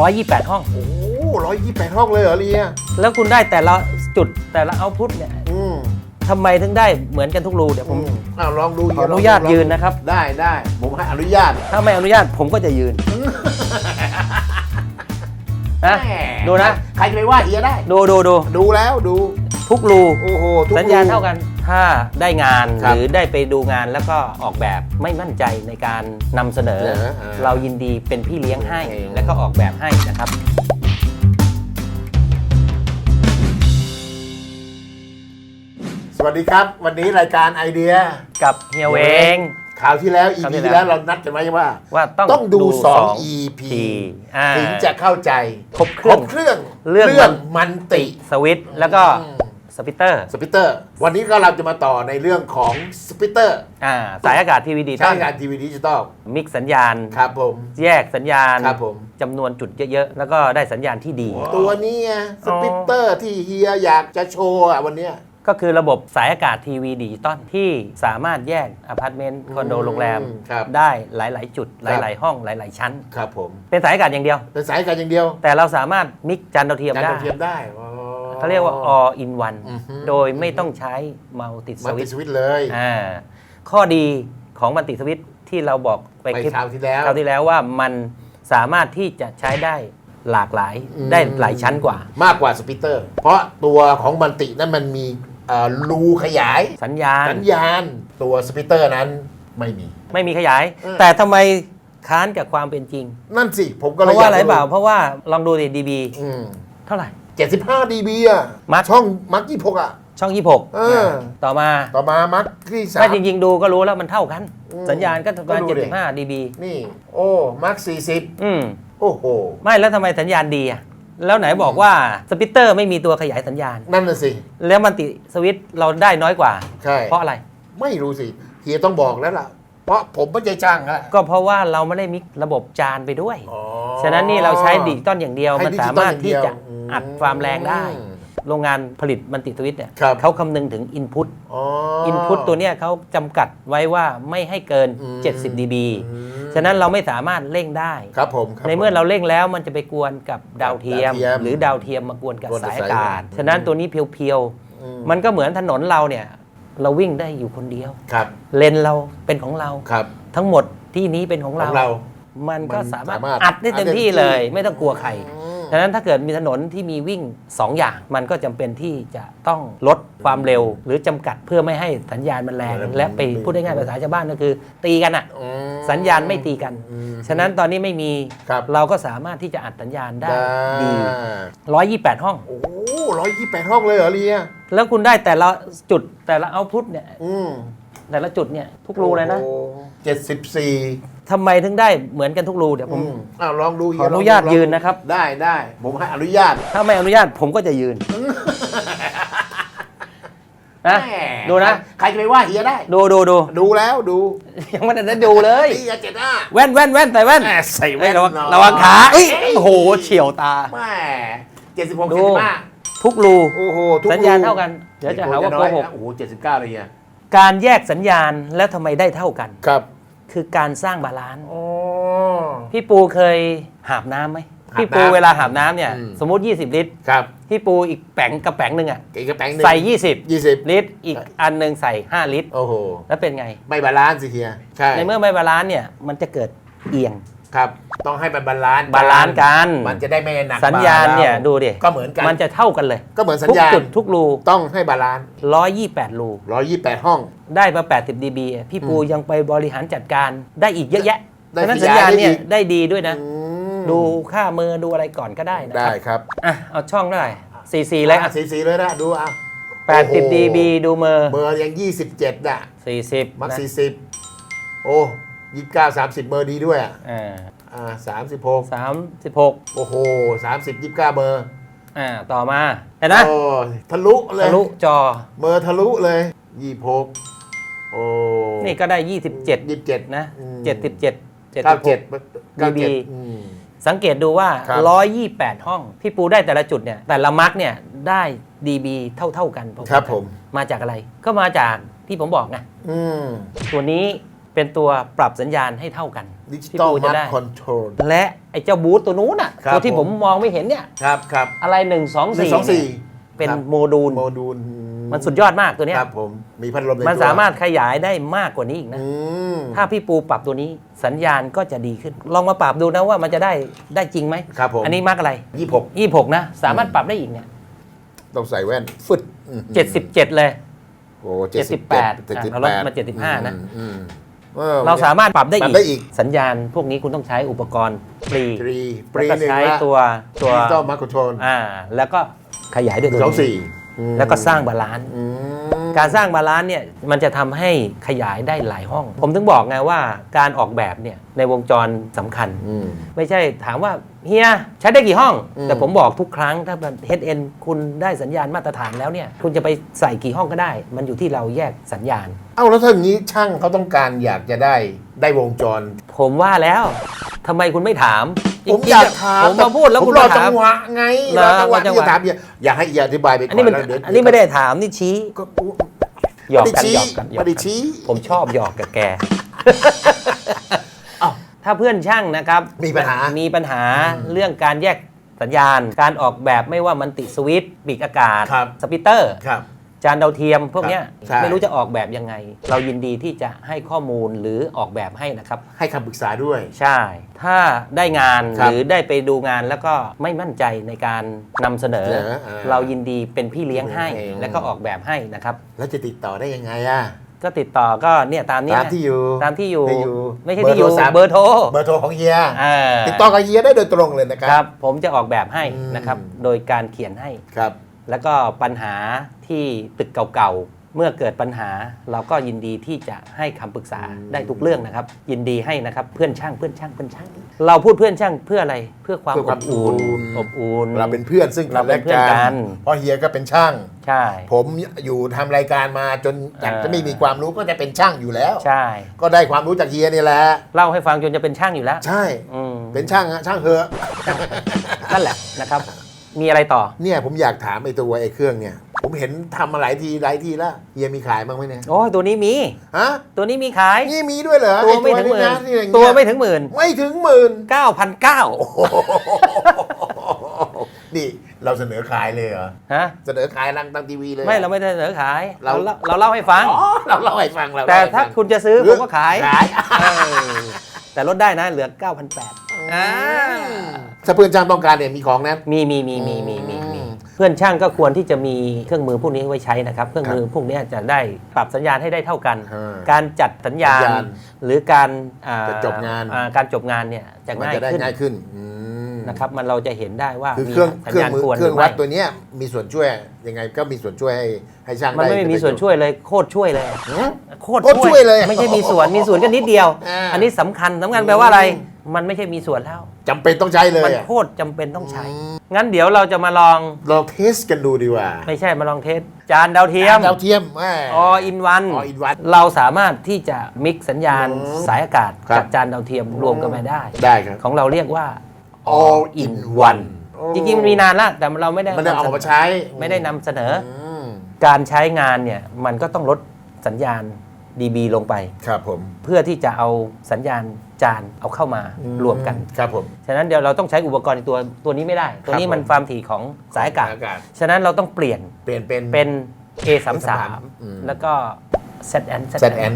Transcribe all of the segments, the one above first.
128 ห้อง โอ้ร้อยยี่แปดห้องเลยเหรอเลียแล้วคุณได้แต่ละจุดแต่ละเอาพุทเนี่ยอืมทำไมถึงได้เหมือนกันทุกรูเดี๋ยวผมอืมอ้าวลองดูขออนุญาตลงดูยืนนะครับ ได้ได้ผมให้อนุญาต ถ้าไม่อนุญาตผมก็จะยืนนะแหมดูนะ ใครจะไปว่าเฮียได้ ดูดูดูดูแล้วดูทุกรู โอ้โหทุกสัญญาณรูเท่ากัน ถ้าได้งานครัหบรือได้ไปดูงานแล้วก็ออกแบบไม่มั่นใจในการนำเสนอเออเออเรายินดีเป็นพี่เลี้ยงให้โอเค แล้วก็ออกแบบให้นะครับ สวัสดีครับ วันนี้รายการไอเดีย กับเฮียเวงข่าวที่แล้ว คราว EP ที่ที่แล้แล้ววเรานัดกันไว้ว่า ว่าต้องต้องดู สอง 2 EP อ่า ถึงจะเข้าใจครบเครื่องเครื่องเรื่องมันติ สวิตช์แล้วก็อืม สปิตเตอร์สปิตเตอร์ วันนี้ก็เราจะมาต่อในเรื่องของสปิตเตอร์อ่าสายอากาศทีวีดีใช้การทีวีดิจิตอลมิกสัญญาณ ครับผม แยกสัญญาณครับผม จำนวนจุดเยอะ ๆ แล้วก็ได้สัญญาณที่ดี ตัวนี้ไงสปิตเตอร์ที่เฮียอยากจะโชว์อะวันเนี้ย ก็คือระบบสายอากาศทีวีดิจิตอลที่สามารถแยกอพาร์ตเมนต์คอนโดโรงแรม ครับ ได้หลาย ๆ จุดหครับลาย ๆ ห้องหลาย ๆ ชั้น ครับผม เป็นสายอากาศอย่างเดียว เป็นสายการอย่างเดียวแต่เราสามารถมิกจานดาวเทียมการได้ ดาวเทียมได้อ๋อ เขาเรียกว่า all in one อือฮึ โดยไม่ต้องใช้มัลติสมันวิติตดสวิตช์เลย อ่าข้อดีของมัลติสวิตที่เราบอกไปไปคลิปคราวที่แล้ว คราวที่แล้วว่ามันสามารถที่จะใช้ได้หลากหลายอืม ได้หลายชั้นกว่า มากกว่าสปิตเตอร์ เพราะตัวของมันตินั้นมันมีเอ่อรูขยาย สัญญาณ สัญญาณตัวสปิตเตอร์นั้นไม่มี ไม่มีขยายเออแต่ทำไมค้านกับความเป็นจริง นั่นสิ ผมก็เพเลยราะว่าอะไรยกเปล่า เพราะว่าลองดูดิดีบีอืมเท่าไหร่ 75 dB อะมัด ช่องมักยี่พกอะ ช่อง 26เออ ต่อมา ต่อมามักที่สาถ้าม จริง ๆ ดูก็รู้แล้วมันเท่ากัน อืมสัญญาณก็ประมาณก็ดูดิ 75 dB นี่ โอ้มัก40อืมโอ้โห ไม่แล้วทำไมสัญญาณดีอะแล้วไหนบอกว่าสปิตเตอร์ไม่มีตัวขยายสัญญาณ นั่นน่ะสิ แล้วมันติสวิตช์เราได้น้อยกว่า ใช่ เพราะอะไร ไม่รู้สิ เฮียต้องบอกแล้วล่ะ เพราะผมไม่ใจจ้างอะก็เพราะว่าเราไม่ได้มิกระบบจานไปด้วย อ๋อ ฉะนั้นนี่เราใช้ดิจิตอลอย่างเดียวให้มันสามารถที่จะดิจิตอลอย่างเดียวอั ดความแรงได้อืมโรงงานผลิตมันติสวิตช์เนี่ยครับเขาคำนึงถึงอินพุตอ๋ออินพุตตัวเนี้ยเขาจำกัดไว้ว่าไม่ให้เกินอืม70 dB อืมฉะนั้นเราไม่สามารถเร่งได้ครับผมคบในเมื่อเราเร่งแล้วมันจะไปกวนกับดาวเทียมดาวเทียมหรือดาวเทียมมากวนกับกวนกับสายสายอากาศอากาศฉะนั้นตัวนี้เพียวอืมๆมันก็เหมือนถนนเราเนี่ยเราวิ่งได้อยู่คนเดียวครับ เลนเราเป็นของเราครับ ทั้งหมดที่นี้เป็นของขเราองเรา มันก็มันสามารถสามารถอัดได้เต็มอัดเต็มที่ที่เลย ไม่ต้องกลัวใครอืม ฉะนั้นถ้าเกิดมีถนนที่มีวิ่ง 2 อย่าง มันก็จำเป็นที่จะต้องลดความเร็ว หรือจำกัดเพื่อไม่ให้สัญญาณมันแรง และไปพูดได้ง่ายภาษาชาวบ้านก็คือ ตีกันอะอืมสัญญาณไม่ตีกันอืมฉะนั้นตอนนี้ไม่มีครับเราก็สามารถที่จะอัดสัญญาณได้ได้ดี128 ห้อง โอ้ร้อยยี่แปดห้องเลยเหรอเลียแล้วคุณได้แต่ละจุดแต่ละเอาพุทเนี่ยอืมแต่ละจุดเนี่ยทุกรูเลยนะเจ็ดสิบสี่ ทำไมถึงได้เหมือนกันทุกรูเดี๋ยวผมอ้าวลองดูขออนุญาตลงดูยืนนะครับ ได้ได้ผมให้อนุญาต ถ้าไม่อนุญาตผมก็จะยืนนะแหมดูนะ ใครจะไปว่าเฮียได้ ดูดูดู ดูแล้วดูยังไม่ได้ดูเลย นี่เจ็ดห้า แว่นแว่นแว่นใส่แว่นแหมใส่เฮ้แว่ยนระวังหน่อยระวังขาเอ้ยเอ้ยโอ้โหเฉียวตา แหม่เจ็ดสิบหกดู เจ็ดสิบห้าทุกรูโอ้โหทุกสัญญาณรูเท่ากัน เดี๋ยวจะหาว่าโกหกโอ้โหเจ็ดสิบเก้าเลยเฮียการแยกสัญญาณแล้วทำไมได้เท่ากัน ครับ คือการสร้างบาลานซ์อ๋อ พี่ปูเคยหาบน้ำไหมหาบน้ำพี่ปูเวลาหาบน้ำเนี่ย อืม สมมุติ 20 ลิตร ครับพี่ปูอีกแป๋งกระแป๋งหนึ่งอะอีกกระแปงหนึ่งใส่ 20 ยี่สิบลิตร อีกอันหนึ่งใส่ 5 ลิตร โอ้โห แล้วเป็นไง ไม่บาลานซ์สิเฮียใช่ในเมื่อไม่บาลานซ์เนี่ยมันจะเกิดเอียง ครับ ต้องให้มันบาลานซ์บาลานซ์กัน มันจะได้ไม่หนักสัญญาณเนี่ยบ่รดูดิก็เหมือนกันมันจะเท่ากันเลย ก็เหมือนสัญทุกญาณจุดทุกรูต้องให้บาลานซ์128รูร้อยยี่แปดห้อง ได้มา80 dB อะพี่ปูอืมยังไปบริหารจัดการได้อีกเยอะแยะได้ฉะนั้นขสัญยายญาณเนี่ยได้อีกได้ดีด้วยนะอืมดูค่ามือดูอะไรก่อนก็ได้นะได้ครับครับอะเอาช่องได้สี่สี่เลยอะสีสีเลยนะดูอะ80 dB ดูมือเบอร์ยังยี่สิบเจ็ดอะ40มักนะสี่สิบโอ้ ยี่สิบเก้าสามสิบเบอร์ดีด้วยอะอ่าอ่าสามสิบหก36โอ้โหสามสิบยี่สิบเก้าเบอร์อ่าต่อมาเห็นนะโอ้ทะลุเลยทะลุจอเบอร์ทะลุเลยยี่หกโอ้นี่ก็ได้27ยี่สิบเจ็ดนะอืม77เก้าเจ็ด76เก้าเจ็ด DB อืมสังเกตดูว่าครับ128 ห้อง พี่ปูได้แต่ละจุดเนี่ย แต่ละมาร์กเนี่ย ได้ dB เท่า ๆกันพอๆครับกันผม มาจากอะไร ก็มาจากที่ผมบอกไงอืมตัวนี้ เป็นตัวปรับสัญญาณให้เท่ากันดิจิที่ตอลปูจะมาร์ได้ คอนโทรล และไอ้เจ้าบูธตัวนู้นอะครับตัวที่ผผม มมองไม่เห็นเนี่ยครับครับอะไร 1 2หนึ่งสอง4สี่เป็นครับโมดูล โมดูลมันสุดยอดมากตัวเนี้ยครับผมมีพัดลมในมันตัวสามารถขยายได้มากกว่านี้อีกนะ อืมถ้าพี่ปูปรับตัวนี้สัญญาณก็จะดีขึ้น ลองมาปรับดูนะว่ามันจะได้ได้จริงไหมครับผมอันนี้มาร์กอะไรยี่หกยี่หกนะ สามารถปรับได้อีกเนี่ยต้องใส่แว่นฟึดอืมเจ็ดสิบเจ็ดเลย โอ้เจ็ดสิบแปดเจ็ดสิบเราแปลดดมา75นะ อืมอืม ออเราสามารถปรับได้ปรัอีบได้อีก สัญญาณพวกนี้คุณต้องใช้อุปกรณ์ฟรีฟรีฟแล้วรีก็หนึ่งใช้ละตัวตัวดิจิตอลมาร์คอนโทรลอ่าแล้วก็ขยายด้วยตัวสองนี้สี่อืมแล้วก็สร้างบาลานซ์อืมการสร้างบาลานซ์เนี่ยมันจะทำให้ขยายได้หลายห้อง ผมถึงบอกไงว่าการออกแบบเนี่ยในวงจรสำคัญอืมไม่ใช่ถามว่า เฮียใช้ได้กี่ห้อง อืม แต่ผมบอกทุกครั้งถ้ามัน HN คุณได้สัญญาณมาตรฐานแล้วเนี่ย คุณจะไปใส่กี่ห้องก็ได้ มันอยู่ที่เราแยกสัญญาณ เอ้าแล้วถ้าอย่างนี้ช่างเขาต้องการอยากจะได้ได้วงจร ผมว่าแล้วทำไมคุณไม่ถามผมจริงๆอยากถามผมมาพูดแล้วผมคุณรอมาจัถาม งหวะไงเหรรออจังหวะรอจังที่หวะ จะถามอย่าอยากให้เอียอธิบายไปก่อัอนนนี้มันแล้วเดี๋ยวอันนี้ไม่ได้ถามนี่ชี้ก็หยอกกันไม่ได้ชี้หยอกกันหยอกไม่ได้กันชี้ผมชอบหยอกกับแกเอ้า ถ้าเพื่อนช่างนะครับมีปัญหามีปัญหาเรื่องการแยกสัญญาณ การออกแบบไม่ว่ามันติสวิตช์ปีกอากาศ ครับสปิตเตอร์ ครับ จานดาวเทียมพวกเนี้ยใช่ ไม่รู้จะออกแบบยังไง เรายินดีที่จะให้ข้อมูลหรือออกแบบให้นะครับ ให้คำปรึกษาด้วย ใช่ ถ้าได้งานครับหรือได้ไปดูงานแล้วก็ไม่มั่นใจในการนำเสนอ เสนออ่าเรายินดีเป็นพี่เลี้ยงให้เองแล้วก็ออกแบบให้นะครับ แล้วจะติดต่อได้ยังไงอะ ก็ติดต่อก็เนี่ยตามนี้ตามที่อยู่ตามที่อยู่ ที่อยู่ไม่ใช่เบอร์ที่อยู่โทรศัพท์ เบอร์โทรเบอร์โทรของเฮียอ่าติดต่อกับเฮียได้โดยตรงเลยนะครัครับ ผมจะออกแบบให้อืมนะครับโดยการเขียนให้ ครับ แล้วก็ปัญหาที่ตึกเก่าๆ เมื่อเกิดปัญหาเราก็ยินดีที่จะให้คำปรึกษาได้ทุกเรื่องนะครับ ยินดีให้นะครับเพื่อนช่างเพื่อนช่างเพื่อนช่าง เราพูดเพื่อนช่างเพื่ออะไรเพื่อความเพื่ออความบอุ่นอุ่น อบอุ่น เราเป็นเพื่อนซึ่งเราเป็นเพื่อนกัน เพราะเฮียก็เป็นช่าง ใช่ ผมอยู่ทำรายการมาจนจากเออ จะไม่มีความรู้ก็จะเป็นช่างอยู่แล้ว ใช่ ก็ได้ความรู้จากเฮียนี่แหละ เล่าให้ฟังจนจะเป็นช่างอยู่แล้วใช่ อืมเป็นช่างฮะช่างเหอะ นั่นแหละนะครับ มีอะไรต่อ เนี่ยผมอยากถามไอ้ตัวไอ้เครื่องเนี่ย ผมเห็นทำมาหลายทีหลายทีแล้วเฮียมีขายบ้างไหมเนี่ยโอ้ยตัวนี้มี ฮะตัวนี้มีขาย นี่มีด้วยเหรอตัวไม่ถึงหมื่นอ้นี่ะที่อย่างเงี้ยตัวไม่ถึงหมื่นไม่ถึงหมื่นเก้าพันเก้านี่เราเสนอขายเลยเหรอฮะเสนอขายรังตามทีวีเลยไม่เราไม่ได้เสนอขาย เรา เราเราเล่าให้ฟัง อ๋อเราเล่าให้ฟังเราแต่เล่ให้ถ้าฟังคุณจะซื้อผมก็ขายขายเออแต่ลดได้นะเหลือ 9,800อ่าถ้าเพื่อนช่างต้องการเนี่ยมีของนะ มีมีมีมีมีมีมีอืมเพื่อนช่างก็ควรที่จะมีเครื่องมือพวกนี้ไว้ใช้นะครับ เครื่องมือพวกนี้จะได้ปรับสัญญาณให้ได้เท่ากันอ่าการจัดสัญญาณสัญญาณ หรือการอ่าจะจบงานอ่การจบงานเนี่ยจะมันง่ายจะได้ขึ้นง่ายขึ้นอืมนะครับมันเราจะเห็นได้ว่าคือมีเครื่องสัญเครื่องญาณมือควรหเครื่รือองวัไม่ดตัวเนี้ยมีส่วนช่วยยังไงก็มีส่วนช่วยให้ให้ช่างมันได้ไม่มีส่วนช่วยเลยโคตรช่วยเลยหืมโคตรโคตรช่วยเลย ไม่ใช่มีส่วนมีส่วนก็นิดเดียวอ่าอันนี้สำคัญสำคัญแปลว่าอะไร มันไม่ใช่มีส่วนแล้ว จำเป็นต้องใช้เลยมันอะโคตรจำเป็นต้องใช้ งั้นเดี๋ยวเราจะมาลองลองเทสกันดูดีกว่าไม่ใช่มาลองเทสจานดาวเทียม ดาวเทียมแม่ ออินวัน All in one เราสามารถที่จะมิกซ์สัญญาณอืมสายอากาศครับกับจานดาวเทียมรวมกันมาได้ ได้ครับ ของเราเรียกว่า all in one จริงๆมันมีนานแล้วแต่เราไม่ได้มันได้เอามาใช้ไม่ได้นำเสนอมการใช้งานเนี่ยมันก็ต้องลดสัญญาณ dB ลงไป ครับผม เพื่อที่จะเอาสัญญาณจานเอาเข้ามารวมกัน ครับผม ฉะนั้นเดี๋ยวเราต้องใช้อุปกรณ์ในตัวตัวนี้ไม่ได้ ตัวนี้ครับผมมันความถี่ของสายอากาศอากาศ ฉะนั้นเราต้องเปลี่ยนเปลี่ยนเป็นเป็น A 3อืม3แล้วก็ Z N Z N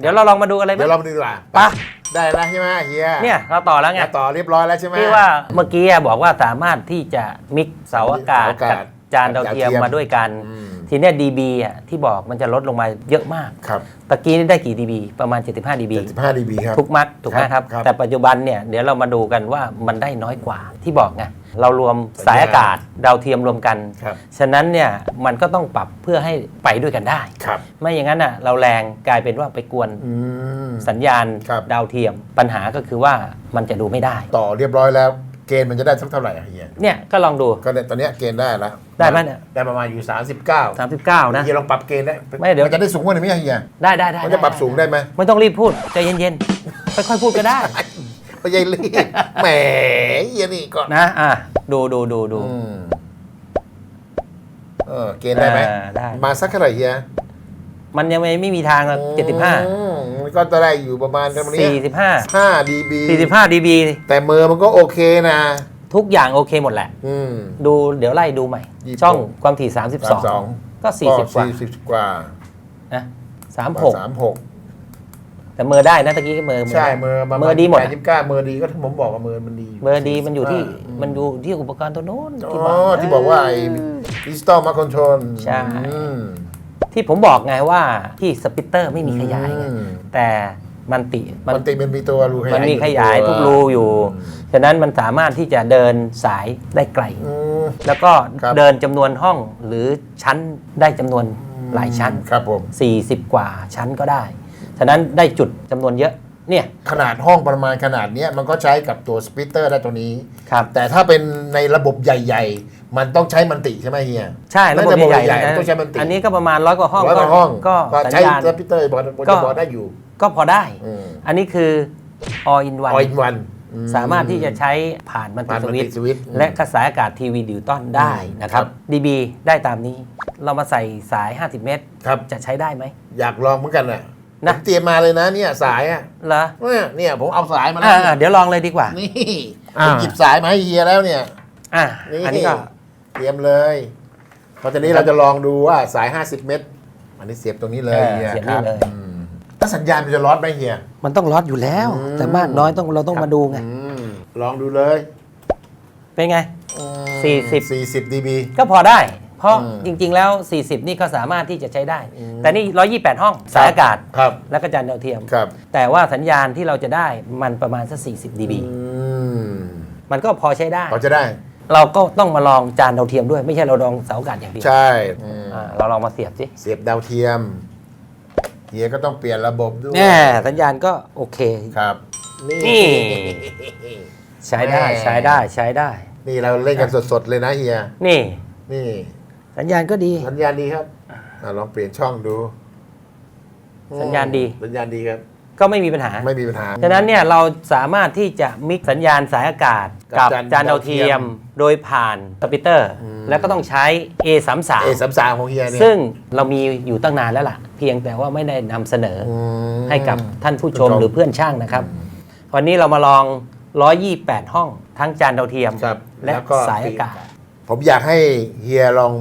เดี๋ยวเราลองมาดูกันเลยไหมเดี๋ยวเรามาดูดีกว่าไปะได้แล้วใช่ไหมเฮียเนี่ยเราต่อแล้วไงต่อเรียบร้อยแล้วใช่ไหมที่ว่าเมื่อกี้บอกว่าสามารถที่จะมิกเสาอากาศเสาอากาศกับจานดาวเทียมดาวเทียมมาด้วยกันอืม ทีเนี้ย dB อะที่บอกมันจะลดลงมาเยอะมาก ครับตะกี้นี่ได้กี่ dB ประมาณ 75 dB 75 dB ครับ ทุกมัดถูกไหมคครัรับบครับ แต่ปัจจุบันเนี่ยเดี๋ยวเรามาดูกันว่ามันได้น้อยกว่าที่บอกไงเรารวมสายอากาศดาวเทียมรวมกัน ครับ ฉะนั้นเนี่ยมันก็ต้องปรับเพื่อให้ไปด้วยกันได้ ครับ ไม่อย่างนั้นอะเราแรงกลายเป็นว่าไปกวนอืม สัญญาณครับ ดาวเทียม ปัญหาก็คือว่ามันจะดูไม่ได้ ต่อเรียบร้อยแล้ว เกณฑ์มันจะได้สักเท่าไหร่อะเฮียเนี่ยก็ลองดู ก็เนี่ยตอนเนี้ยเกณฑ์ได้แล้วได้ไหมเนี่ย ได้ประมาณอยู่ 39 39 นะ เฮียลองปรับเกณฑ์ได้ไม่เดี๋ยว นจะได้สูงกว่านี้ไหมเฮียได้ได้ได้มันจะปรับสูงได้ไหมไม่ต้องรีบพูดใจเย็นๆค่อยๆพูดก็ได้ไม่ใช่รีบแหมเฮียนี่ก็นะอะดูดูดูดู อืมเออเกณฑ์ได้ไหมอ่าได้ มาสักเท่าไหร่เฮีย มันยังไม่ไม่มีทางหรอก75อืมมันก็จะได้อยู่ประมาณประมาณเนี้ย45 5 dB 45 dB แต่เมอร์มันก็โอเคนะ ทุกอย่างโอเคหมดแหละ อืม ดูเดี๋ยวไล่ดูใหม่ ยี่สิบหก ช่องความถี่สาม32สองก็ 40 กว่าสี่สิบกว่านะสาม36หกแต่เมอร์ได้นะตะกี้ก็เมอร์ใช่เมอร์ประาณเมอร์ดีหมดแปอะยี่สิบเก้าเมอร์ดีก็ที่ผมบอกว่าเมอร์มันดียู่เมอร์ดีมันอยู่ที่45มันอยู่ที่อุปกรณ์ตัวโน้นอ๋ที่อบอกที่บอกว่าไอ้ดิจิตอลมาคอนโทรลใช่ ที่ผมบอกไงว่าที่สปิตเตอร์ไม่มีขยายไงแต่มันติมัมันนติมันมีตัวรูขยายมันมีขยายอทุกตัวรูอยู่ ฉะนั้นมันสามารถที่จะเดินสายได้ไกล อืม แล้วก็ครับ เดินจำนวนห้องหรือชั้นได้จำนวนหลายชั้น ครับผม 40 กว่าชั้นก็ได้ ฉะนั้นได้จุดจำนวนเยอะเนี่ย ขนาดห้องประมาณขนาดเนี้ยมันก็ใช้กับตัวสปิตเตอร์ได้ตัวนี้ ครับ แต่ถ้าเป็นในระบบใหญ่ๆ มันต้องใช้มันติใช่ไหมเฮียใช่ระบบระบบใหญ่ใหญ่ๆนะต้องใช้มันติอันนี้ก็ประมาณร้อยกว่าห้องร้อยกว่าห้องก็ก็สัญใช้ญาณสปิตเตอร์บอลก็จะบอลได้อยู่ ก็พอได้อืมอันนี้คือ all in อ one อินวันสามารถที่จะใช้ผ่านมันติผ่านสมันวิติตช์สวิตช์และกระแสอากาศทีวีดิวตันได้นะครับครับ DB ได้ตามนี้ เรามาใส่สาย 50 เมตรครับจะใช้ได้ไหม อยากลองเหมือนกันน่ะนะผมเตรียมมาเลยนะเนี่ยสายอะเหรอเนี่ยเนี่ยผมเอาสายมาแล้วอ่าเดี๋ยวลองเลยดีกว่า นี่อ่าผมหยิบสายมาให้เฮียแล้วเนี่ยอะนี่อันนี้ก็ เตรียมเลย เพราะตอนนี้เราจะลองดูว่าสาย 50 เมตร อันนี้เสียบตรงนี้เลยเออเฮียเสียบคนี่รับเลย อืมถ้าสัญญาณมันจะลอดไหมเฮีย มันต้องลดอยู่แล้ว อืม แต่มากน้อยต้องเราต้องมาดูไง อืมลองดูเลยเป็นไง40 40 dB ก็พอได้ เพราะอืมจริง ๆ แล้ว 40 นี่ก็สามารถที่จะใช้ได้อืมแต่นี่ 128 ห้อง สายอากาศ ครับ และก็จานดาวเทียม ครับแต่ว่าสัญญาณที่เราจะได้มันประมาณสัก40 dB อืมมันก็พอใช้ได้ พอจะได้ เราก็ต้องมาลองจานดาวเทียมด้วย ไม่ใช่เราลองเสาอากาศอย่างเดียวใช่อืมอ่าเราลองมาเสียบสิเสียบดาวเทียมเฮียก็ต้องเปลี่ยนระบบด้วยแน่สัญญาณก็โอเค ครับ นี่ ใช้ได้แม่ ใช้ได้ใช้ได้ นี่เราเล่นกันสดๆเลยนะเฮียนี่ นี่สัญญาณก็ดี สัญญาณดีครับอะลองเปลี่ยนช่องดูสัญญาณดีสัญญาณดีครับ ก็ไม่มีปัญหา ไม่มีปัญหา ฉะนั้นเนี่ยเราสามารถที่จะมิกซ์สัญญาณสายอากาศ กักับบจานจานดาวเทียม โดยผ่านสปิเตอร์แล้วก็ต้องใช้ A 3เอ3สามสามของเฮียเนี่ยซึ่งเรามีอยู่ตั้งนานแล้วล่ะ เพียงแต่ว่าไม่ได้นำเสนอออืม ให้กับท่านผู้ชมผู้ชม หรือเพื่อนช่างนะครับ วันนี้เรามาลอง 128 ห้องทั้งจานดาวเทียม ครับและแล้วก็สายอากาศ ผมอยากให้เฮียลอง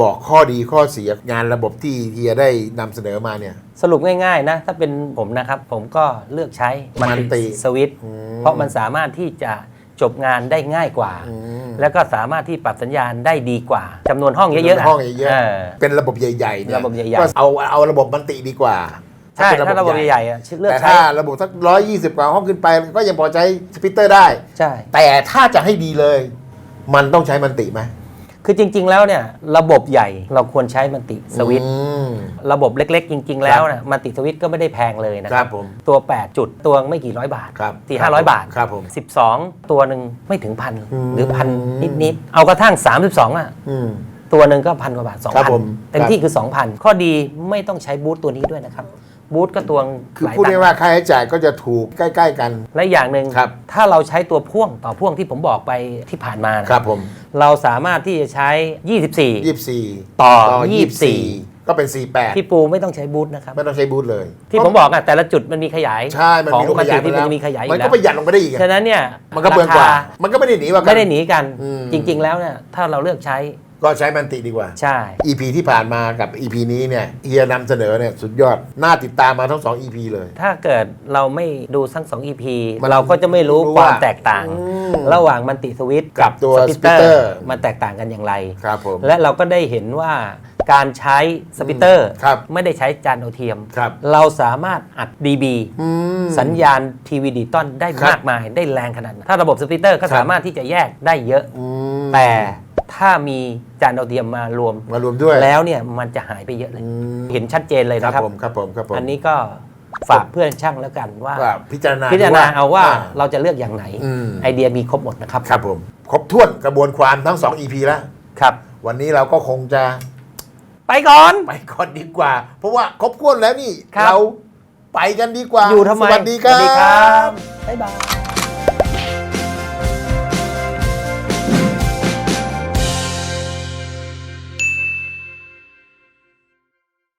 บอกข้อดีข้อเสียงานระบบที่เฮียได้นำเสนอมาเนี่ย สรุปง่ายๆนะ ถ้าเป็นผมนะครับ ผมก็เลือกใช้มันมันติติสวิตช์อืม เพราะมันสามารถที่จะจบงานได้ง่ายกว่า อืมแล้วก็สามารถที่ปรับสัญญาณได้ดีกว่าจำนวนห้องเยอะๆะห้องเยอะเๆเป็นระบบใหญ่ๆเนี่ยระบบใหญ่ๆ ก็เอาเอาระบบมันติดีกว่าใช่เป็นถ้าระบบใหญ่ๆอะเลือกแต่ใช้ถ้าระบบสักร้อยยี่สิบกว่าห้องขึ้นไปก็ยังพอใช้สปิตเตอร์ได้ ใช่ แต่ถ้าจะให้ดีเลย มันต้องใช้มันติไหม คือจริง ๆ แล้วเนี่ยระบบใหญ่เราควรใช้มันติสวิตช์อืม ระบบเล็ก ๆ จริง ๆ แล้วนะมันติสวิตช์ก็ไม่ได้แพงเลยนะคครัรับบผมตัว 8 จุดตัวไม่กี่ร้อยบาทครับสี่ครัห้าบร้อยบาทครับผม12ตัวหนึ่งไม่ถึงพันอืม หรือพันนิดๆเอากระทั่ง 32อะ อืม ตัวหนึ่งก็พันกว่าบาทครับผม2,000เต็มที่คือ 2,000 ข้อดีไม่ต้องใช้บูธตัวนี้ด้วยนะครับ บูธก็ตัวคือหลายพูดตังได้ค์ว่าค่าใช้จ่ายก็จะถูกใกล้ ๆ กัน และอย่างหนึ่งครับ ถ้าเราใช้ตัวพ่วงต่อพ่วงที่ผมบอกไปที่ผ่านมานะ ครับผม เราสามารถที่จะใช้ 24ยี่สี่ต่อยี่สี่24ก็เป็นสี่แปดที่ปูไม่ต้องใช้บูธนะครับ ไม่ต้องใช้บูธเลยที่ผมบอกอะแต่ละจุดมันมีขยายใช่ มันของมีลูกมัขนยายที่ไปมันแล้วจะมีขยายอมันยู่แล้ก็วประหยัดลงไปได้อีกอะฉะนั้นเนี่ยมันก็เบืองกว่ารคมันก็ไม่ได้หนีว่ากั ไม่ได้หนีกันอืม จริง ๆ แล้วเนี่ยถ้าเราเลือกใช้ ก็ใช้มันติดีกว่า ใช่ EP ที่ผ่านมากับ EP นี้เนี่ยเฮียนำเสนอเนี่ยสุดยอด น่าติดตามมาทั้ง 2 EP เลย ถ้าเกิดเราไม่ดูทั้งสอง EP มันเราก็จะไม่รู้รู้ความว่าแตกต่าง อืมระหว่างมันติสวิตช์กับตัวสปิเตอ splitter ร์มันแตกต่างกันอย่างไร ครับผม และเราก็ได้เห็นว่าการใช้สปิเตอร์ครับไม่ได้ใช้จานดาวเทียม ครับ เราสามารถอัด dB อืม สัญญาณทีวีดิจิตอลได้ครับมากมายได้แรงขนาดนั้นถ้าระบบสปิเตอร์ก็ครับ สามารถที่จะแยกได้เยอะ อืม แต่ ถ้ามีจานดาวเทียมมารวมมารวมด้วย แล้วเนี่ยมันจะหายไปเยอะเลยอืมเห็นชัดเจนเลยครับนะครับผมครับผมครับผมอันนี้ก็ฝากเพื่อนช่างแล้วกันว่า ว่าพิจารณาพิจารณาเอาว่าอ่เราจะเลือกอย่างไหน อืมไอเดียมีครบหมดนะครับครับผมครบถ้วนกระบวนความทั้ง 2 EP แล้ว ครับ วันนี้เราก็คงจะไปก่อน ไปก่อนดีกว่า เพราะว่าครบถ้วนแล้วนี่ครับ เราไปกันดีกว่าอยู่ทำไมสวัสดีครับสวัสดีครับบ๊ายบาย